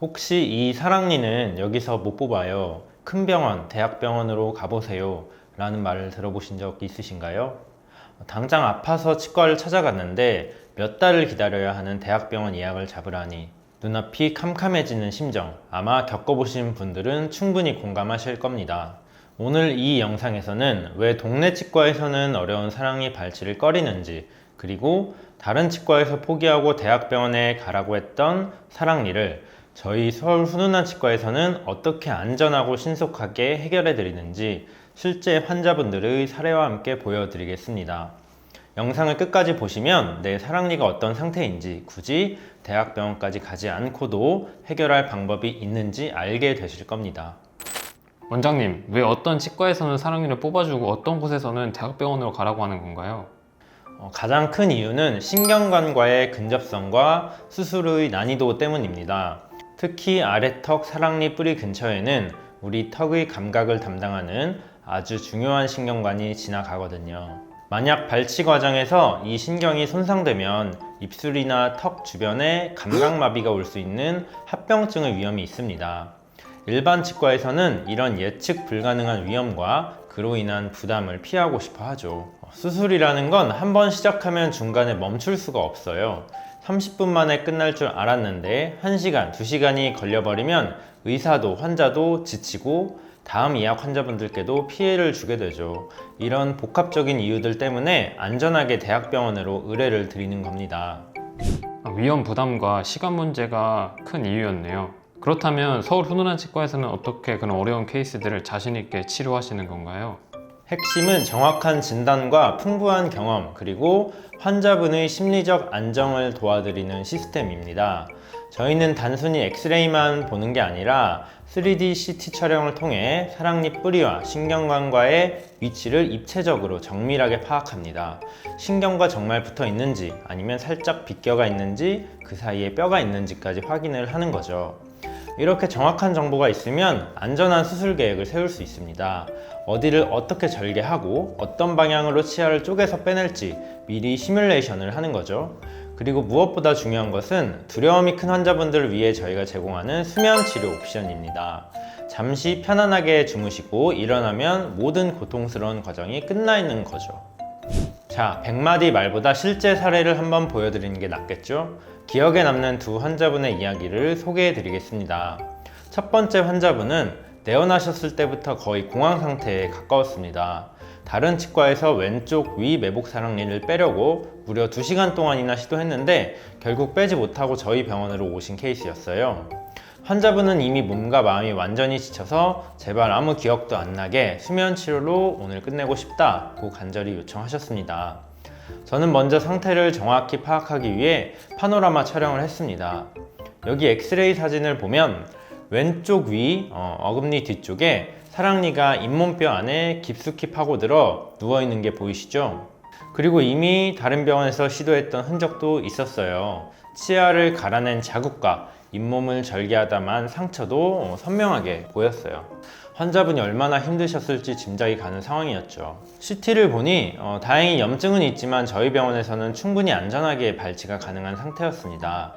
혹시 이 사랑니는 여기서 못 뽑아요. 큰 병원, 대학병원으로 가보세요. 라는 말을 들어보신 적 있으신가요? 당장 아파서 치과를 찾아갔는데 몇 달을 기다려야 하는 대학병원 예약을 잡으라니 눈앞이 캄캄해지는 심정 아마 겪어보신 분들은 충분히 공감하실 겁니다. 오늘 이 영상에서는 왜 동네 치과에서는 어려운 사랑니 발치를 꺼리는지 그리고 다른 치과에서 포기하고 대학병원에 가라고 했던 사랑니를 저희 서울 훈훈한 치과에서는 어떻게 안전하고 신속하게 해결해 드리는지 실제 환자분들의 사례와 함께 보여드리겠습니다. 영상을 끝까지 보시면 내 사랑니가 어떤 상태인지 굳이 대학병원까지 가지 않고도 해결할 방법이 있는지 알게 되실 겁니다. 원장님, 왜 어떤 치과에서는 사랑니를 뽑아주고 어떤 곳에서는 대학병원으로 가라고 하는 건가요? 어, 가장 큰 이유는 신경관과의 근접성과 수술의 난이도 때문입니다. 특히 아래턱 사랑니 뿌리 근처에는 우리 턱의 감각을 담당하는 아주 중요한 신경관이 지나가거든요. 만약 발치 과정에서 이 신경이 손상되면 입술이나 턱 주변에 감각마비가 올 수 있는 합병증의 위험이 있습니다. 일반 치과에서는 이런 예측 불가능한 위험과 그로 인한 부담을 피하고 싶어 하죠. 수술이라는 건 한 번 시작하면 중간에 멈출 수가 없어요. 30분 만에 끝날 줄 알았는데 1시간, 2시간이 걸려버리면 의사도 환자도 지치고 다음 예약 환자분들께도 피해를 주게 되죠. 이런 복합적인 이유들 때문에 안전하게 대학병원으로 의뢰를 드리는 겁니다. 아, 위험 부담과 시간 문제가 큰 이유였네요. 그렇다면 서울 훈훈한 치과에서는 어떻게 그런 어려운 케이스들을 자신 있게 치료하시는 건가요? 핵심은 정확한 진단과 풍부한 경험, 그리고 환자분의 심리적 안정을 도와드리는 시스템입니다. 저희는 단순히 엑스레이만 보는 게 아니라 3D CT 촬영을 통해 사랑니 뿌리와 신경관과의 위치를 입체적으로 정밀하게 파악합니다. 신경과 정말 붙어 있는지 아니면 살짝 빗겨가 있는지 그 사이에 뼈가 있는지까지 확인을 하는 거죠. 이렇게 정확한 정보가 있으면 안전한 수술 계획을 세울 수 있습니다. 어디를 어떻게 절개하고 어떤 방향으로 치아를 쪼개서 빼낼지 미리 시뮬레이션을 하는 거죠. 그리고 무엇보다 중요한 것은 두려움이 큰 환자분들을 위해 저희가 제공하는 수면 치료 옵션입니다. 잠시 편안하게 주무시고 일어나면 모든 고통스러운 과정이 끝나 있는 거죠. 자, 100마디 말보다 실제 사례를 한번 보여드리는 게 낫겠죠? 기억에 남는 두 환자분의 이야기를 소개해 드리겠습니다. 첫 번째 환자분은 내원하셨을 때부터 거의 공황 상태에 가까웠습니다. 다른 치과에서 왼쪽 위 매복 사랑니를 빼려고 무려 2시간 동안이나 시도했는데 결국 빼지 못하고 저희 병원으로 오신 케이스였어요. 환자분은 이미 몸과 마음이 완전히 지쳐서 제발 아무 기억도 안 나게 수면 치료로 오늘 끝내고 싶다고 간절히 요청하셨습니다. 저는 먼저 상태를 정확히 파악하기 위해 파노라마 촬영을 했습니다. 여기 엑스레이 사진을 보면 왼쪽 위 어, 어금니 뒤쪽에 사랑니가 잇몸뼈 안에 깊숙이 파고들어 누워 있는 게 보이시죠? 그리고 이미 다른 병원에서 시도했던 흔적도 있었어요. 치아를 갈아낸 자국과 잇몸을 절개하다만 상처도 어, 선명하게 보였어요. 환자분이 얼마나 힘드셨을지 짐작이 가는 상황이었죠. CT를 보니 어, 다행히 염증은 있지만 저희 병원에서는 충분히 안전하게 발치가 가능한 상태였습니다.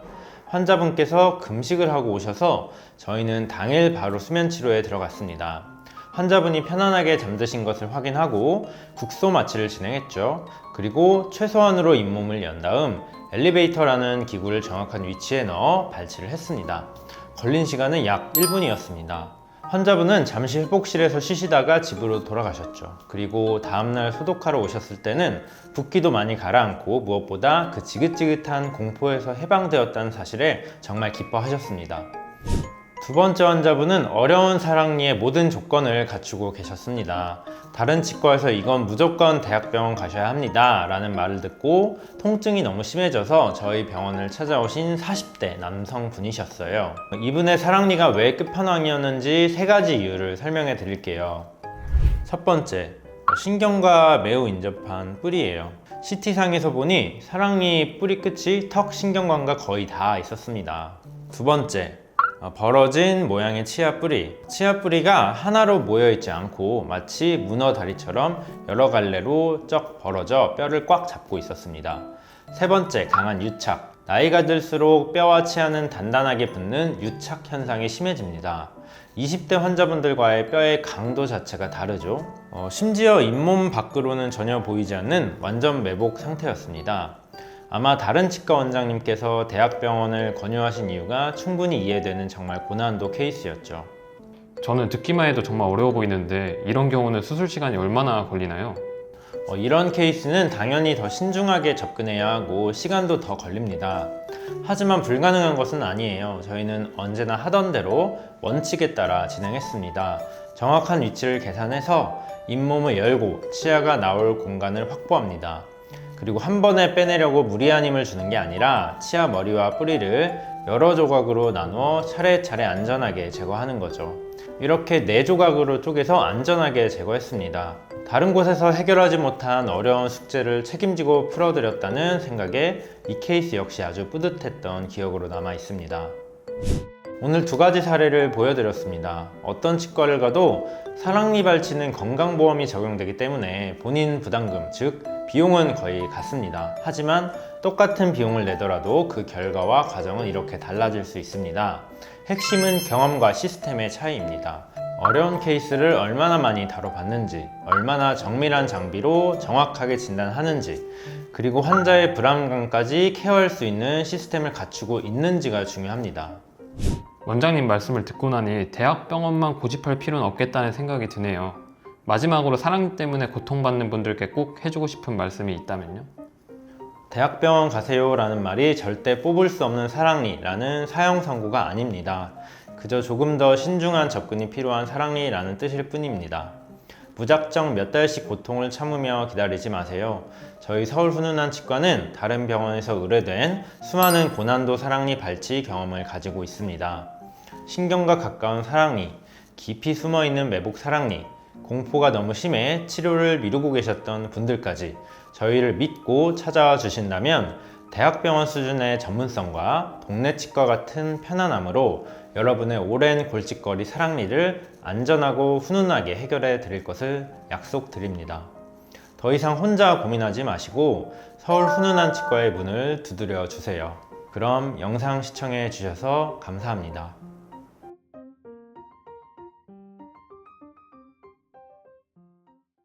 환자분께서 금식을 하고 오셔서 저희는 당일 바로 수면 치료에 들어갔습니다. 환자분이 편안하게 잠드신 것을 확인하고 국소 마취를 진행했죠. 그리고 최소한으로 잇몸을 연 다음 엘리베이터라는 기구를 정확한 위치에 넣어 발치를 했습니다. 걸린 시간은 약 1분이었습니다. 환자분은 잠시 회복실에서 쉬시다가 집으로 돌아가셨죠. 그리고 다음날 소독하러 오셨을 때는 붓기도 많이 가라앉고 무엇보다 그 지긋지긋한 공포에서 해방되었다는 사실에 정말 기뻐하셨습니다. 두 번째 환자분은 어려운 사랑니의 모든 조건을 갖추고 계셨습니다. 다른 치과에서 이건 무조건 대학병원 가셔야 합니다. 라는 말을 듣고 통증이 너무 심해져서 저희 병원을 찾아오신 40대 남성분이셨어요. 이분의 사랑니가 왜 끝판왕이었는지 세 가지 이유를 설명해 드릴게요. 첫 번째, 신경과 매우 인접한 뿌리예요. CT상에서 보니 사랑니 뿌리 끝이 턱 신경관과 거의 다 있었습니다. 두 번째, 어, 벌어진 모양의 치아 뿌리. 치아 뿌리가 하나로 모여 있지 않고 마치 문어 다리처럼 여러 갈래로 쩍 벌어져 뼈를 꽉 잡고 있었습니다. 세 번째, 강한 유착. 나이가 들수록 뼈와 치아는 단단하게 붙는 유착 현상이 심해집니다. 20대 환자분들과의 뼈의 강도 자체가 다르죠. 어, 심지어 잇몸 밖으로는 전혀 보이지 않는 완전 매복 상태였습니다. 아마 다른 치과 원장님께서 대학병원을 권유하신 이유가 충분히 이해되는 정말 고난도 케이스였죠. 저는 듣기만 해도 정말 어려워 보이는데 이런 경우는 수술 시간이 얼마나 걸리나요? 어, 이런 케이스는 당연히 더 신중하게 접근해야 하고 시간도 더 걸립니다. 하지만 불가능한 것은 아니에요. 저희는 언제나 하던 대로 원칙에 따라 진행했습니다. 정확한 위치를 계산해서 잇몸을 열고 치아가 나올 공간을 확보합니다. 그리고 한 번에 빼내려고 무리한 힘을 주는 게 아니라 치아 머리와 뿌리를 여러 조각으로 나누어 차례차례 안전하게 제거하는 거죠. 이렇게 네 조각으로 쪼개서 안전하게 제거했습니다. 다른 곳에서 해결하지 못한 어려운 숙제를 책임지고 풀어드렸다는 생각에 이 케이스 역시 아주 뿌듯했던 기억으로 남아 있습니다. 오늘 두 가지 사례를 보여드렸습니다. 어떤 치과를 가도 사랑니 발치는 건강보험이 적용되기 때문에 본인 부담금, 즉 비용은 거의 같습니다. 하지만 똑같은 비용을 내더라도 그 결과와 과정은 이렇게 달라질 수 있습니다. 핵심은 경험과 시스템의 차이입니다. 어려운 케이스를 얼마나 많이 다뤄봤는지, 얼마나 정밀한 장비로 정확하게 진단하는지, 그리고 환자의 불안감까지 케어할 수 있는 시스템을 갖추고 있는지가 중요합니다. 원장님 말씀을 듣고 나니 대학병원만 고집할 필요는 없겠다는 생각이 드네요. 마지막으로 사랑니 때문에 고통받는 분들께 꼭 해주고 싶은 말씀이 있다면요? 대학병원 가세요라는 말이 절대 뽑을 수 없는 사랑니라는 사형 선고가 아닙니다. 그저 조금 더 신중한 접근이 필요한 사랑니라는 뜻일 뿐입니다. 무작정 몇 달씩 고통을 참으며 기다리지 마세요. 저희 서울 훈훈한 치과는 다른 병원에서 의뢰된 수많은 고난도 사랑니 발치 경험을 가지고 있습니다. 신경과 가까운 사랑니, 깊이 숨어 있는 매복 사랑니, 공포가 너무 심해 치료를 미루고 계셨던 분들까지 저희를 믿고 찾아와 주신다면 대학병원 수준의 전문성과 동네 치과 같은 편안함으로 여러분의 오랜 골칫거리 사랑니를 안전하고 훈훈하게 해결해 드릴 것을 약속드립니다. 더 이상 혼자 고민하지 마시고 서울 훈훈한 치과의 문을 두드려 주세요. 그럼 영상 시청해 주셔서 감사합니다.